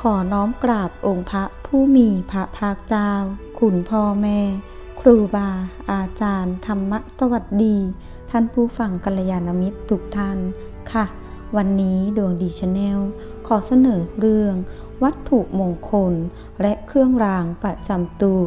ขอน้อมกราบองค์พระผู้มีพระภาคเจ้าคุณพ่อแม่ ครูบา อาจารย์ ธรรมะสวัสดี ท่านผู้ฟังกัลยาณมิตรทุกท่านค่ะ วันนี้ดวงดีชาแนลขอเสนอเรื่อง วัตถุมงคล และเครื่องรางประจำตัว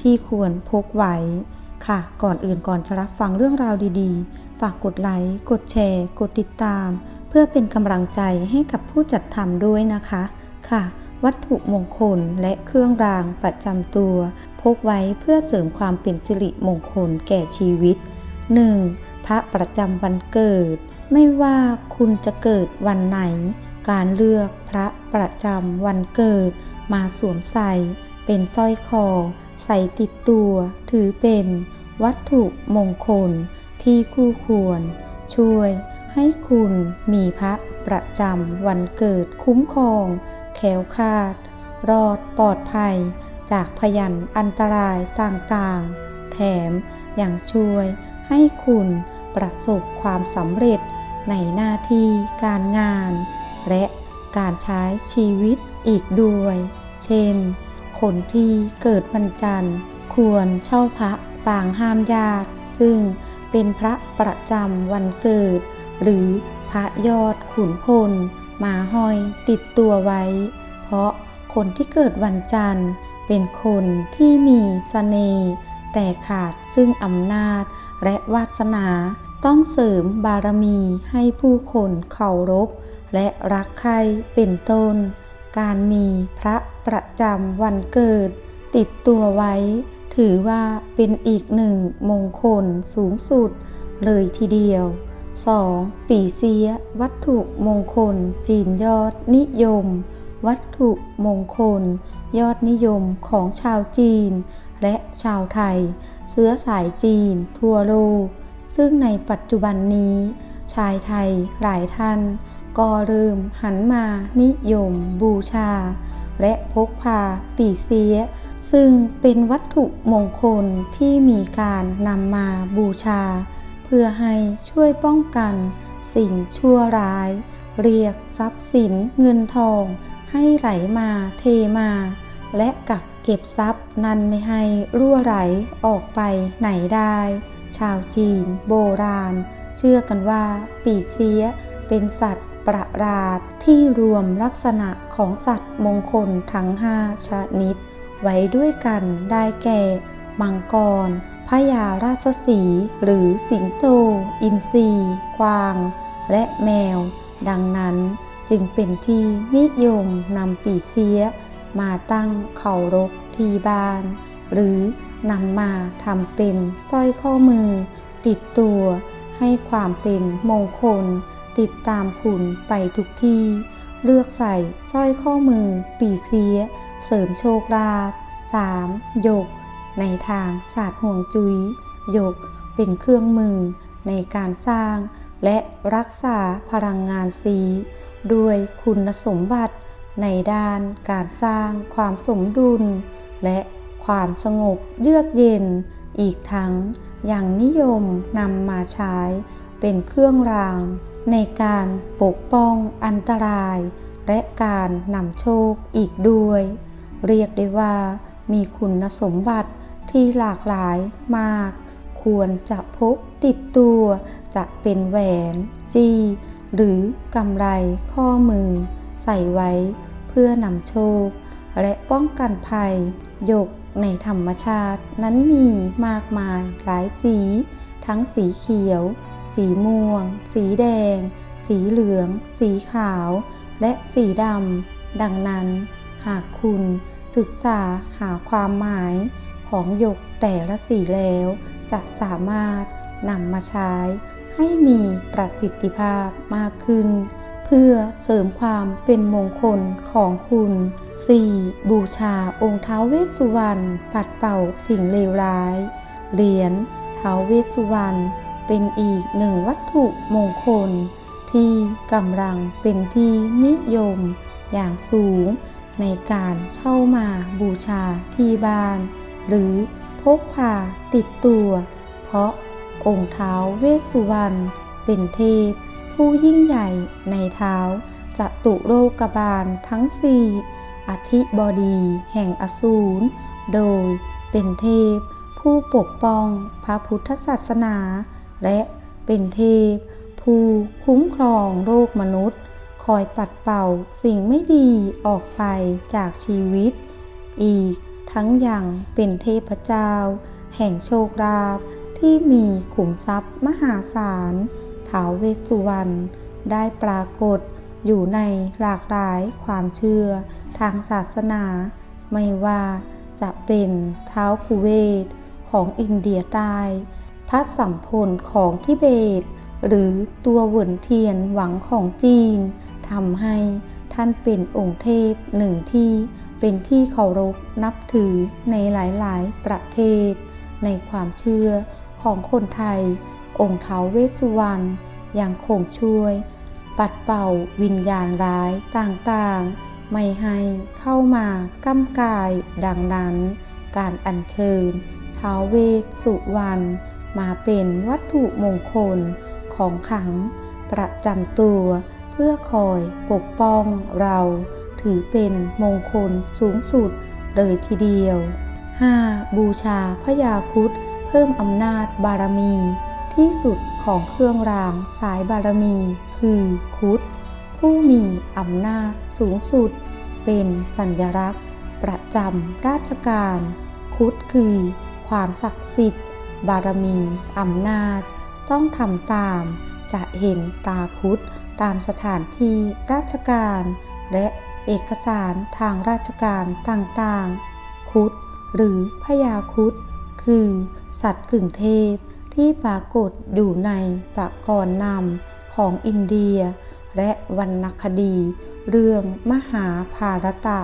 ที่ควรพกไว้ค่ะ ก่อนอื่นก่อนจะรับฟังเรื่องราวดีๆ ฝากกดไลค์ กดแชร์ กดติดตาม เพื่อเป็นกำลังใจให้กับผู้จัดทำด้วยนะคะ ค่ะ วัตถุมงคลและเครื่องรางประจำตัว พกไว้เพื่อเสริมความเป็นสิริมงคลแก่ชีวิต 1. พระประจำวันเกิด ไม่ว่าคุณจะเกิดวันไหน การเลือกพระประจำวันเกิด มาสวมใส่ เป็นสร้อยคอ ใส่ติดตัว ถือเป็นวัตถุมงคลที่คู่ควร ช่วยให้คุณมีพระประจำวันเกิดคุ้มครอง แขวคาด รอดปลอดภัย จากพยันอันตรายต่างๆ แถมยังช่วยให้คุณประสบความสำเร็จในหน้าที่การงาน และการใช้ชีวิตอีกด้วย เช่น คนที่เกิดวันจันทร์ ควรเช่าพระปางห้ามญาติ ซึ่งเป็นพระประจำวันเกิด หรือพระยอดขุนพล มาห้อยติดตัวไว้ เพราะคนที่เกิดวันจันทร์ เป็นคนที่มีสเสน่ห์แต่ขาดซึ่งอำนาจและวาสนา ต้องเสริมบารมีให้ผู้คนเคารพ และรักใครเป็นต้น การมีพระประจำวันเกิด ติดตัวไว้ ถือว่าเป็นอีกหนึ่งมงคลสูงสุดเลยทีเดียว 2. ปีเสีย วัตถุมงคล จีนยอดนิยม วัตถุมงคล ยอดนิยมของชาวจีน และชาวไทยเชื้อสายจีน ทั่วโลก ซึ่งในปัจจุบันนี้ ชายไทยหลายท่าน ก็เริ่มหันมานิยม บูชา และพกพาปีเสีย ซึ่งเป็นวัตถุมงคลที่มีการนำมาบูชา พื่อให้ช่วยป้องกันสิ่งชั่วร้าย เรียกทรัพย์สินเงินทอง ให้ไหลมาเทมา และกักเก็บทรัพย์นั้นไม่ให้รั่วไหลออกไปไหนได้ ชาวจีนโบราณ เชื่อกันว่าปีเสียเป็นสัตว์ประหลาดที่รวมลักษณะของสัตว์มงคลทั้งห้าชนิด ไว้ด้วยกันได้แก่ มังกร พญาราชสีหรือสิงโต อินทรีกวาง และแมว ดังนั้นจึงเป็นที่นิยมนำปีเสีย มาตั้งเคารพที่บ้าน หรือนำมาทำเป็นสร้อยข้อมือ ติดตัวให้ความเป็นมงคล ติดตามคุณไปทุกที่ เลือกใส่สร้อยข้อมือปีเสีย เสริมโชคลาภ 3. หยก ในทางศาสตร์ห่วงจุย้ยหยกเป็นเครื่องมือในการสร้างและรักษาพลังงานสีด้วยคุณสมบัติในด้านการสร้างความสมดุล และความสงบเยือกเย็น อีกทั้งยังนิยมนำมาใช้เป็นเครื่องราง ในการปกป้องอันตราย และการนำโชคอีกด้วย เรียกได้ว่ามีคุณสมบัติ ที่หลากหลายมาก ควรจะพกติดตัว จะเป็นแหวน จี้ หรือกำไรข้อมือ ใส่ไว้เพื่อนำโชค และป้องกันภัยหยกในธรรมชาตินั้นมีมากมายหลายสี ทั้งสีเขียว สีม่วง สีแดง สีเหลือง สีขาว และสีดำ ดังนั้น หากคุณศึกษาหาความหมาย ของหยกแต่ละสีแล้ว จะสามารถนำมาใช้ให้มีประสิทธิภาพมากขึ้น เพื่อเสริมความเป็นมงคลของคุณ 4. บูชาองค์เท้าวเวสสุวรรณปัดเป่าสิ่งเลวร้าย เหรียญเท้าวเวสสุวรรณเป็นอีกหนึ่งวัตถุมงคล ที่กำลังเป็นที่นิยมอย่างสูงในการเช่ามาบูชาที่บ้าน หรือพกพาติดตัว เพราะองค์เท้าเวสสุวรรณเป็นเทพ ผู้ยิ่งใหญ่ในเท้าจตุโลกบาลทั้งสี่อธิบดีแห่งอสูร โดยเป็นเทพ ผู้ปกป้องพระพุทธศาสนา และเป็นเทพ ผู้คุ้มครองโลกมนุษย์ คอยปัดเป่าสิ่งไม่ดีออกไปจากชีวิต อีก ทั้งยังเป็นเทพเจ้า แห่งโชคลาภที่มีขุมทรัพย์มหาศาลท้าวเวสสุวรรณได้ปรากฏอยู่ในหลากหลายความเชื่อทางศาสนา ไม่ว่าจะเป็นเท้าวกุเวตของอินเดียใต้พระสัมพลของทิเบต หรือตัวเหวินเทียนหวังของจีนทำให้ท่านเป็นองค์เทพหนึ่งที่ เป็นที่เคารพนับถือในหลายๆ ประเทศ ในความเชื่อของคนไทย องค์เท้าวเวสสุวรรณยังคงช่วย ปัดเป่าวิญญาณร้ายต่างๆ ไม่ให้เข้ามาก้ำกาย ดังนั้น การอัญเชิญเท้าวเวสสุวรรณมาเป็นวัตถุมงคลของขัง ประจำตัวเพื่อคอยปกป้องเรา ถือเป็นมงคลสูงสุดเลยทีเดียว 5. บูชาพระยาคุดเพิ่มอำนาจบารมี ที่สุดของเครื่องรางสายบารมี คือคุดผู้มีอำนาจสูงสุด เป็นสัญลักษณ์ ประจำราชการ คุดคือ ความศักดิ์สิทธิ์ บารมีอำนาจ ต้องทำตามจะเห็นตาคุดตามสถานที่ราชการ และ เอกสารทางราชการต่างๆ คุดหรือพญาคุดคือสัตว์กึ่งเทพที่ปรากฏอยู่ในประกรณ์นำของอินเดีย และวรรณคดี เรื่องมหาภารตะ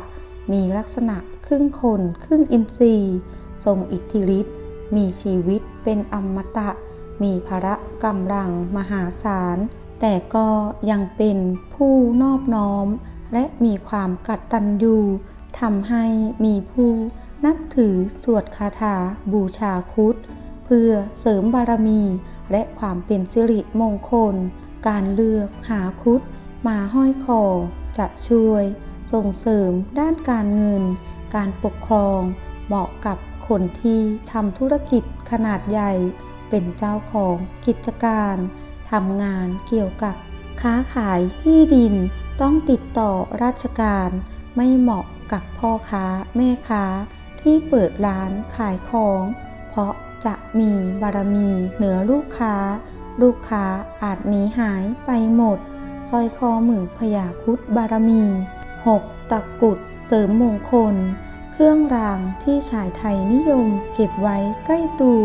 มีลักษณะครึ่งคนครึ่งอินทรีย์ทรงอิทธิฤทธิ์มีชีวิตเป็นอมตะ มีพระกำลังมหาศาล แต่ก็ยังเป็นผู้นอบน้อม และมีความกัดตันยูทำให้มีผู้นับถือสวดคาถาบูชาคุดเพื่อเสริมบารมีและความเป็นสิริมงคล การเลือกหาคุดมาห้อยคอจะช่วย ส่งเสริมด้านการเงิน การปกครอง เหมาะกับคนที่ทำธุรกิจขนาดใหญ่ เป็นเจ้าของกิจการทำงานเกี่ยวกับ ค้าขายที่ดินต้องติดต่อราชการไม่เหมาะกับพ่อค้าแม่ค้าที่เปิดร้านขายของ เพราะจะมีบารมีเหนือลูกค้า ลูกค้าอาจหนีหายไปหมดสร้อยคอมือพยาคุดบารมี 6. ตะกุดเสริมมงคล เครื่องรางที่ชายไทยนิยมเก็บไว้ใกล้ตัว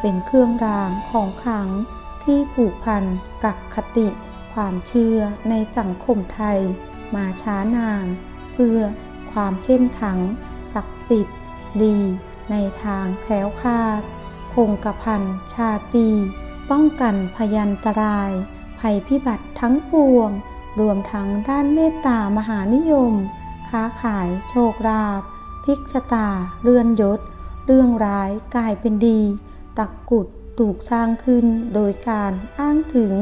เป็นเครื่องรางของขลังที่ผูกพันกับคติ ความเชื่อในสังคมไทย มาช้านาน เพื่อความเข้มขัง ศักดิ์สิทธิ์ ดี ในทางแคล้วคลาด คงกระพันชาตี ป้องกันพยันตราย ภัยพิบัติทั้งปวง รวมทั้งด้านเมตตามหานิยม ค้าขายโชคลาภพลิกชะตาเลื่อนยศ เรื่องร้ายกลายเป็นดี ตักกุดถูกสร้างขึ้นโดยการอ้างถึง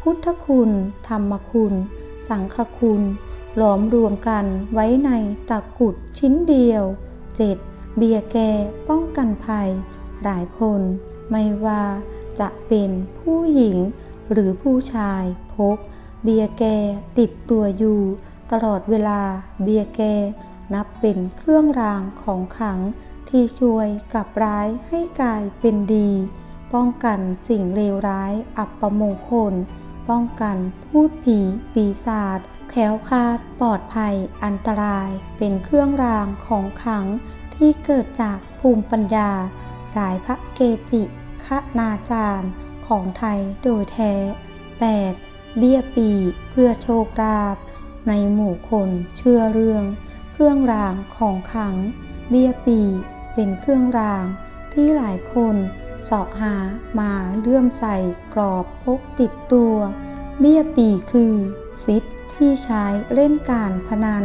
พุทธคุณ ธรรมคุณ สังฆคุณ หลอมรวมกันไว้ในตะกุดชิ้นเดียว 7. เบียแก่ป้องกันภัย หลายคนไม่ว่าจะเป็นผู้หญิงหรือผู้ชายพก เบียแกติดตัวอยู่ ตลอดเวลาเบียแกนับเป็นเครื่องรางของขังที่ช่วยกับร้ายให้กลายเป็นดี ป้องกันสิ่งเลวร้ายอัปมงคล ป้องกัน พูดผีปีศาจแคล้วคาดปลอดภัย อันตราย เป็นเครื่องรางของขลังที่เกิดจากภูมิปัญญา หลายพระเกจิคณาจารย์ของไทยโดยแท้ 8. เบี้ยปีเพื่อโชคลาภในหมู่คนเชื่อเรื่อง เครื่องรางของขลัง เบี้ยปีเป็นเครื่องรางที่หลายคน เสาะหามาเลื่อมใส่กรอบพกติดตัว เบี้ยปีคือซิปที่ใช้เล่นการพนัน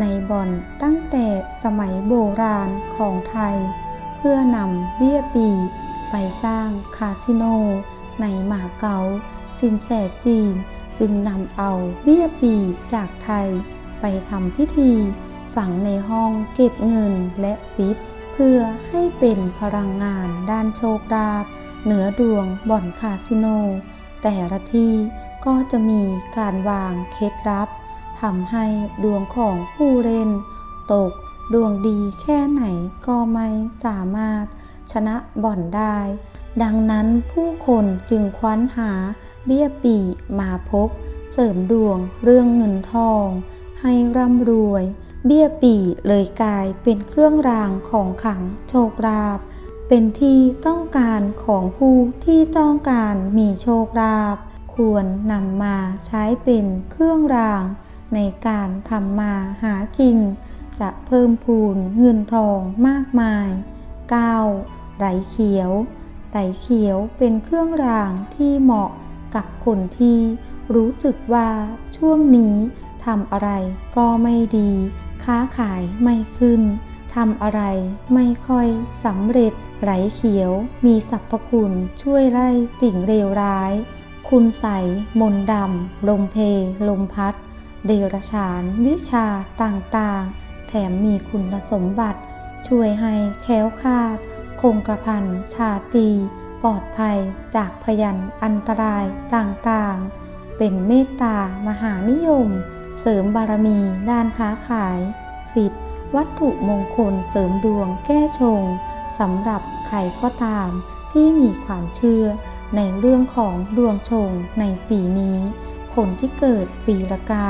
ในบ่อนตั้งแต่สมัยโบราณของไทย เพื่อนำเบี้ยปีไปสร้างคาสิโน ในหมาเกาสินแสจีนจึงนำเอาเบี้ยปีจากไทย ไปทำพิธีฝังในห้องเก็บเงินและซิป เพื่อให้เป็นพลังงานด้านโชคลาภเหนือดวงบ่อนคาสิโน แต่ละที่ก็จะมีการวางเคล็ดลับทำให้ดวงของผู้เล่น ตกดวงดีแค่ไหนก็ไม่สามารถชนะบ่อนได้ ดังนั้นผู้คนจึงคว้นหาเบี้ยปีมาพกเสริมดวงเรื่องเงินทอง ให้ร่ำรวย เบี้ยปีเลยกลายเป็นเครื่องรางของขลังโชคลาภเป็นที่ต้องการของผู้ที่ต้องการมีโชคลาภควรนำมาใช้เป็นเครื่องราง ในการทำมาหากิน จะเพิ่มพูนเงินทองมากมาย 9. ไหลเขียว ไหลเขียวเป็นเครื่องรางที่เหมาะกับคนที่รู้สึกว่าช่วงนี้ทำอะไรก็ไม่ดี ค้าขายไม่ขึ้นทำอะไรไม่ค่อยสำเร็จไหลเขียวมีสรรพคุณช่วยไล่สิ่งเลวร้าย คุณใสมนดำ ลมเพ ลมพัด เดรฉาน วิชาต่างๆ แถมมีคุณสมบัติ ช่วยให้แค้วคาด คงกระพันชาตี ปลอดภัยจากพยันอันตรายต่างๆ เป็นเมตตามหานิยม เสริมบารมีด้านค้าขาย 10. วัตถุมงคลเสริมดวงแก้ชงสำหรับใครก็ตามที่มีความเชื่อในเรื่องของดวงชงในปีนี้ คนที่เกิดปีละกา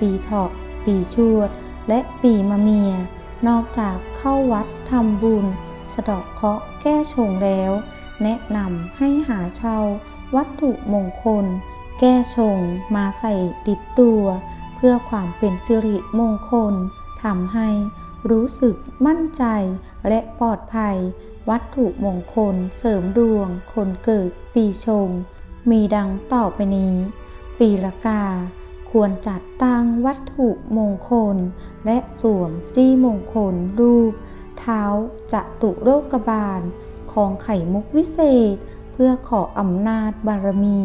ปีเถาะปีชวด และปีมะเมีย นอกจากเข้าวัดทำบุญ สะเดอกเคราะห์แก้ชงแล้ว แนะนำให้หาเช่าวัตถุมงคล แก้ชงมาใส่ติดตัว พื่อความเป็นสิริมงคลทำให้รู้สึกมั่นใจและปลอดภัย วัตถุมงคลเสริมดวง คนเกิดปีชง มีดังต่อไปนี้ ปีละกา ควรจัดตั้งวัตถุมงคล และสวมจี้มงคลรูป เท้าจะตุโรกบาล ของไข่มุกวิเศษ เพื่อขออำนาจบารมี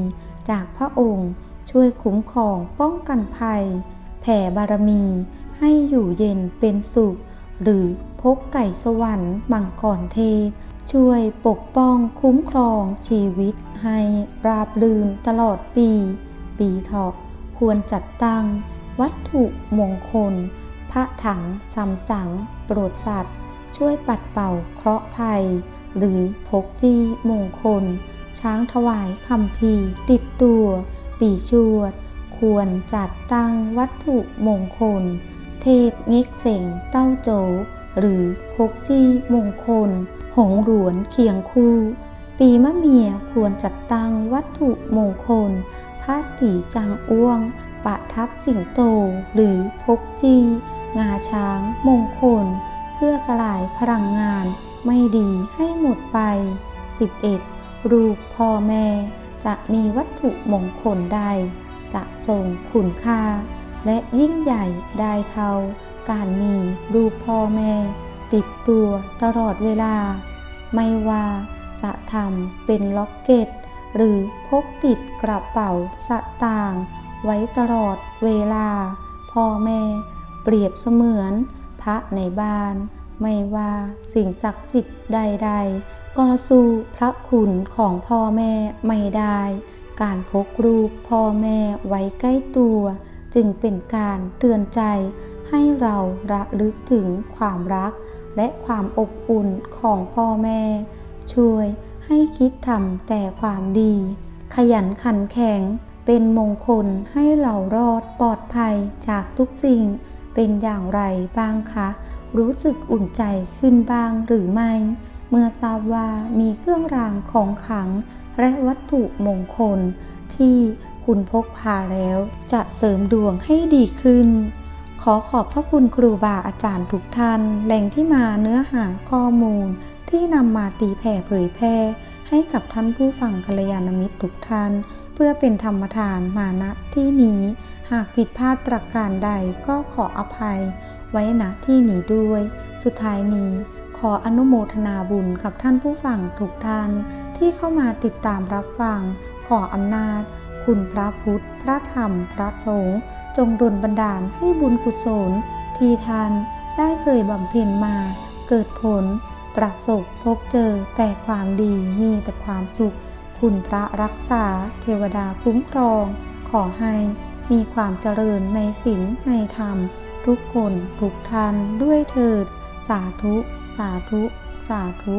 จากพระองค์ ช่วยคุ้มครองป้องกันภัย แผ่บารมี ให้อยู่เย็นเป็นสุข หรือพกไก่สวรรค์มังกรเทพ ช่วยปกป้องคุ้มครองชีวิตให้ราบรื่นตลอดปี ปีเถาะควรจัดตั้ง วัตถุมงคล พระถังซัมจั๋งโปรดสัตว์ ช่วยปัดเป่าเคราะห์ภัย หรือพกจี้มงคล ช้างถวายคำพีติดตัว ปีชวด ควรจัดตั้งวัตถุมงคล เทพเง็กเสงเต้าโจ หรือพกจี้มงคล หงหลวนเคียงคู่ ปีมะเมียควรจัดตั้งวัตถุมงคลพระตีจังอ้วงปะทับสิงโต หรือพกจี้งาช้างมงคล เพื่อสลายพลังงานไม่ดีให้หมดไป 11. รูปพ่อแม่ จะมีวัตถุมงคลใด จะทรงคุณค่า และยิ่งใหญ่ได้เท่า การมีรูปพ่อแม่ ติดตัวตลอดเวลา ไม่ว่าจะทำเป็นล็อกเก็ต หรือพกติดกระเป๋าสตางค์ไว้ตลอดเวลา พ่อแม่ เปรียบเสมือน พระในบ้าน ไม่ว่าสิ่งศักดิ์สิทธิ์ใด ๆ ก็สู้พระคุณของพ่อแม่ไม่ได้ การพกรูปพ่อแม่ไว้ใกล้ตัว จึงเป็นการเตือนใจ ให้เราระลึกถึงความรัก และความอบอุ่นของพ่อแม่ ช่วยให้คิดทำแต่ความดี ขยันขันแข็งเป็นมงคลให้เรารอดปลอดภัยจากทุกสิ่ง เป็นอย่างไรบ้างคะ รู้สึกอุ่นใจขึ้นบ้างหรือไม่ มื่อทราบว่ามีเครื่องรางของขลังและวัตถุมงคล ที่คุณพกพาแล้ว จะเสริมดวงให้ดีขึ้น ขอขอบพระคุณครูบาอาจารย์ทุกท่าน แหล่งที่มาเนื้อหาข้อมูล ที่นำมาตีแผ่เผยแพร่ ให้กับท่านผู้ฟังกัลยาณมิตรทุกท่าน เพื่อเป็นธรรมทานมาณที่นี้ หากผิดพลาดประการใดก็ขออภัย ไว้ณที่นี้ด้วย สุดท้ายนี้ ออนุโมทนาบุญกับท่านผู้ฟังทุกท่านที่เข้ามาติดตามรับฟัง ขออำนาจ คุณพระพุทธ พระธรรม พระสงฆ์จงดลบันดาลให้บุญกุศล ที่ท่านได้เคยบำเพ็ญมา เกิดผล ประสบพบเจอแต่ความดีมีแต่ความสุข คุณพระรักษา เทวดาคุ้มครอง ขอให้มีความเจริญในศีลในธรรม ทุกคนทุกท่านด้วยเถิด สาธุ สาธุ สาธุ